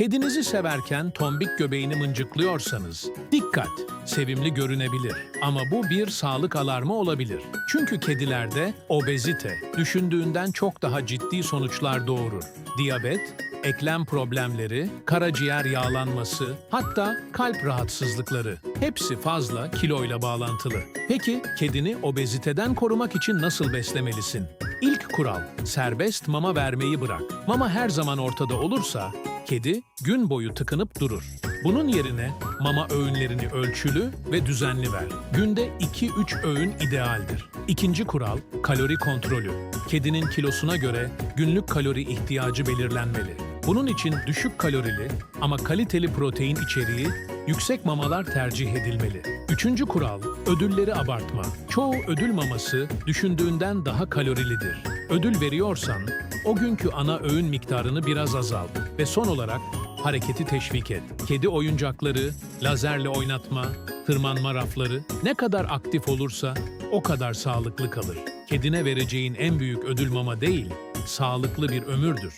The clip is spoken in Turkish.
Kedinizi severken tombik göbeğini mıncıklıyorsanız dikkat, sevimli görünebilir ama bu bir sağlık alarmı olabilir. Çünkü kedilerde obezite düşündüğünden çok daha ciddi sonuçlar doğurur. Diyabet, eklem problemleri, karaciğer yağlanması, hatta kalp rahatsızlıkları hepsi fazla kiloyla bağlantılı. Peki kedini obeziteden korumak için nasıl beslemelisin? İlk kural, serbest mama vermeyi bırak. Mama her zaman ortada olursa kedi gün boyu tıkınıp durur. Bunun yerine mama öğünlerini ölçülü ve düzenli ver. Günde 2-3 öğün idealdir. İkinci kural, kalori kontrolü. Kedinin kilosuna göre günlük kalori ihtiyacı belirlenmeli. Bunun için düşük kalorili ama kaliteli protein içeriği, yüksek mamalar tercih edilmeli. Üçüncü kural, ödülleri abartma. Çoğu ödül maması düşündüğünden daha kalorilidir. Ödül veriyorsan, o günkü ana öğün miktarını biraz azalt ve son olarak hareketi teşvik et. Kedi oyuncakları, lazerle oynatma, tırmanma rafları ne kadar aktif olursa o kadar sağlıklı kalır. Kedine vereceğin en büyük ödül mama değil, sağlıklı bir ömürdür.